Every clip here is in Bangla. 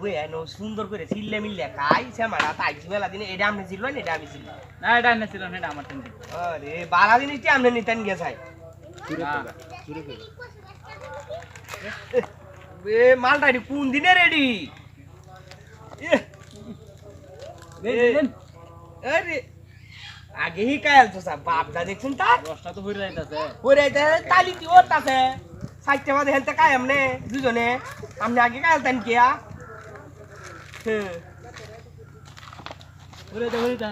বই এনো সুন্দর করে চিল্লে মিল্লে খাই সে মারা তাইছি মেলা দিনে এটা আমি ছিল না এটা আমি ছিল না এটা এনেছিল না এটা আমার টেন্ডি আরে বারা জিনিসটি আমনে নিতেন গেছাই এ মালটা এটি কোন দিনে রেডি আরে আগে হি কায়াল তো সব বাপদা দেখছেন তার? রসটা তো হয়ে যাইতাছে। ওরে এটা তালি কি ওর তাছে সাইটে মাঝে হেলতে কায় আমনে দুজনে। আমনে আগে কায়াল তেন কিয়া? হ্যাঁ। হয়ে যা হয়ে যা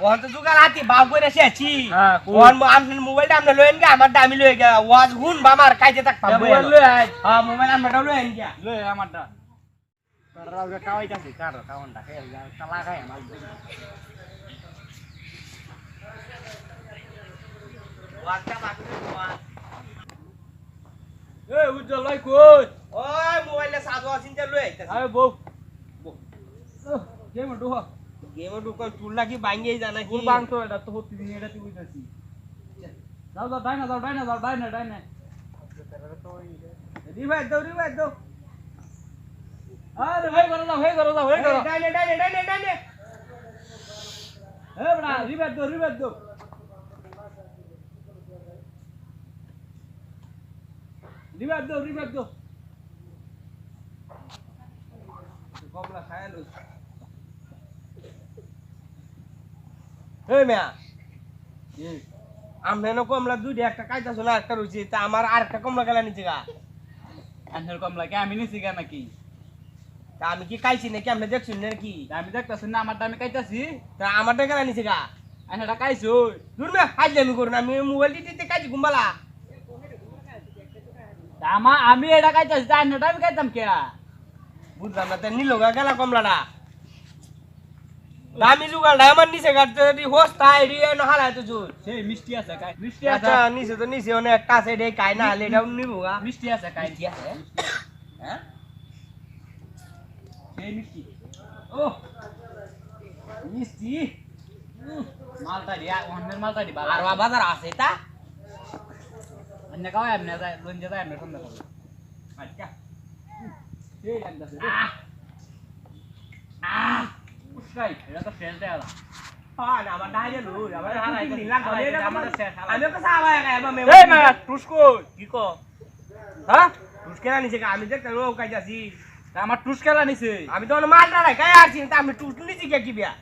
ওখান তো জুগাল হাতি বাপ করে এসেছি হ্যাঁ, খুব। ওখান আপনার মোবাইলটা আপনি লয়েন গে আমার দামি লয়ে গে ওয়াজ হুন বামার কাজে থাক পাবো মোবাইল লই আয়। হ্যাঁ মোবাইল আমরা লয়েন গে লই আয় আমারটা। রাউকে খাওয়াইতাছি কার খাওয়ানটা? খেয়ে কালা খায় আমার ওয়াজটা বাকি ওয়াজ। এ উজ্জ্বল ভাই কই? ওই মোবাইলে সাজো আছিন যে লয়ে আইতাছি। আরে বউ। কে মডু হ গেমে ঢুকল চুল কি ভাঙ্গি জানা কি ফুল বাং তো এটা তো হতি দিন এটা তুই বুঝাছি যাও যাও ডাইনা যাও ডাইনা যাও ডাইনা ডাইনা। রিভাইভ দাও রিভাইভ দাও। আরে হয়ে করো যাও হয়ে করো যাও হয়ে করো ডাইনে ডাইনে ডাইনে ডাইনে। এ বড়া রিবেট দো রিবেট দো রিবেট দো রিবেট দো কমলা খায় লই এই মিয়া আমরা না কমলা দুইটা একটা কাইতা শোনা একটা রয়েছে তা আমার আর একটা কমলা গেলা নিচে গা। আনহের কম লাগে আমি নিছি কেন নাকি? তা আমি কি কাইছি নাকি আপনি দেখছেন নাকি? আমি দেখতাছি না আমার দামে কাইতাছি তা আমারটা গেলা নিচে গা। আনহেটা কাইছো দূর মে হাজলে আমি করুন আমি মোবাইল দিতে কাইছি ঘুমালা আমা আমি এটা কাইতাছি তা আনহেটা আমি কাইতাম কে? বুঝলাম না তা নিল গা গেলা কমলাটা। দামি জুগালটা আমার নিচে গাড়তে যদি হোস তাই রিয়ে না হালায় তো জোর সেই মিষ্টি আছে কাই মিষ্টি আচ্ছা আছে। নিচে তো নিচে অনেক একটা আছে রে কাই না হলে এটাও নিব গা। মিষ্টি আছে কাই। মিষ্টি আছে? হ্যাঁ? সেই মিষ্টি। ও মিষ্টি। মালটা দিয়া অন্যের মালটা দি আর বাজার আছে তা? অন্য কাও এমনি যায় লঞ্জে যায় এমনি সন্ধ্যা করবে আচ্ছা সেই লাগতাছে আহ আহ উস্কাই এটা তো ফেলতে আলা হ্যাঁ না আমার ডাইরে লু আমার হালাই হালাই তো- নিলাম হালাই তো আমার আমাদের শেষ, হালাই। আমি তো সাবা গায় বা মে এই মা টুসকো কি কো হ্যাঁ টুসকে না নিচে আমি দেখতে ও কাজ আছি আমার টুস খেলা নিছে আমি তো মালটা রাখ কাই আসছি তা আমি টুস নিচে কে কি বিয়া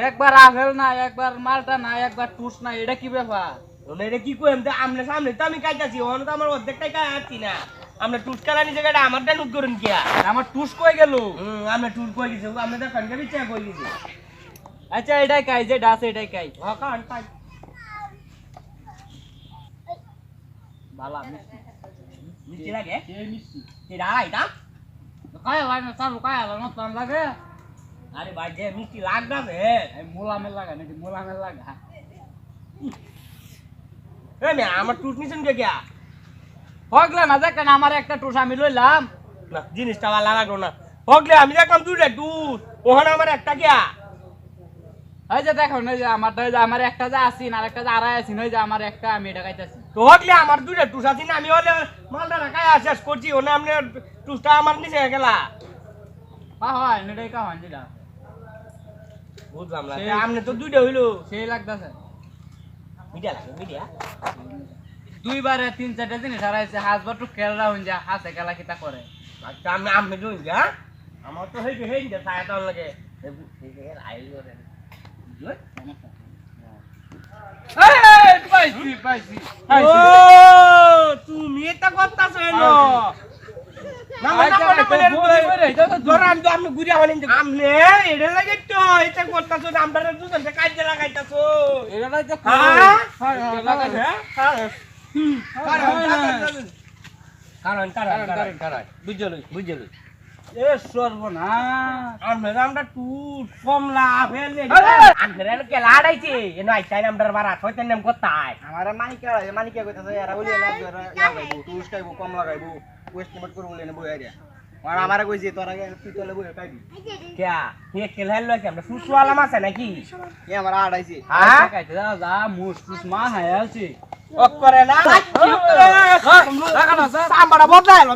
একবার আপেল না একবার মালটা না একবার টুস না এটা কি ব্যাপার ওনে কি কইম? আমনে সামনে তো আমি কাজ আছি তো আমার অর্ধেকটাই কাজ আসছি না। আমরা টুস খেলা নিচে গাড়ি আমারটা নুট কিয়া? আমার টুস কই গেল? হুম আমরা টুস কই গেছি? আমরা তো কানকে বিচে কই গেছি। আচ্ছা এটাই কাই যে ডাস এটাই কাই কান বালা মিষ্টি। নিচে লাগে? মিষ্টি? কি তা কাই লাগে না সারু কাই লাগে না তান লাগে। আরে ভাই যে মিষ্টি লাগবে মোলামের লাগা নাকি? মোলামের লাগা। এ আমার টুস নিছেন কে কিয়া হগলে না দেখ না আমার একটা টুস আমি লইলাম? না জিনিসটা ভালো লাগল না। হগলে আমি দেখলাম দুইটা টুস ওখানে আমার একটা কিয়া এই যে দেখো না যে আমার যে আমার একটা যে আসিন আর একটা যে আড়াই আসিন ওই যে আমার একটা আমি এটা খাইতেছি। তো হগলে আমার দুইটা টুস আছে না আমি হলে মালটা রাখাই শেষ করছি ওনে আপনি টুসটা আমার নিচে গেলা। হ্যাঁ হয় এটাই কা হয় যেটা বুঝলাম না আপনি তো দুইটা হইল। সেই লাগতেছে। মিডিয়া লাগে মিডিয়া। দুইবারে তিন চারটা হারাইছে খেলা হইন যা হাসে খেলা কিতা করে। আচ্ছা আমি আমি দুই হ্যাঁ? আমার তো হেই সায়া তো লাগে। আইলো তুমি এটা করতাছ আমি ঘুরিয়া হলেন আমনে এটা লাগে তো এটা করতাছ আমরা কাজে লাগাইতাছ। হ্যাঁ হ্যাঁ। কারণ কারণ কারণ, কারণ। বুঝলো বুঝলো এ সর্বনাশ আমরা আমরা টু কমলা আরে! আমরা কে লাড়াইছে এনো আইতাই নামদার বারা হইতেন নাম কোথায় আমার মানিকা মানিকা ইয়া কমলা গাইবো ওয়েস্ট লিমিট করে বই আইডিয়া আর আমারে কইছে তোর আগে তুই তোলে বই পাইবি কে হে কেল হেল লয় কি? আমরা সুসওয়ালা মাছ নাকি? এ আমার আড়াইছে হ্যাঁ? কাইতে দাও যা মুস মুস মা হায় আছে। করে না। রাখা না স্যার সাম্বাটা বদলাইলো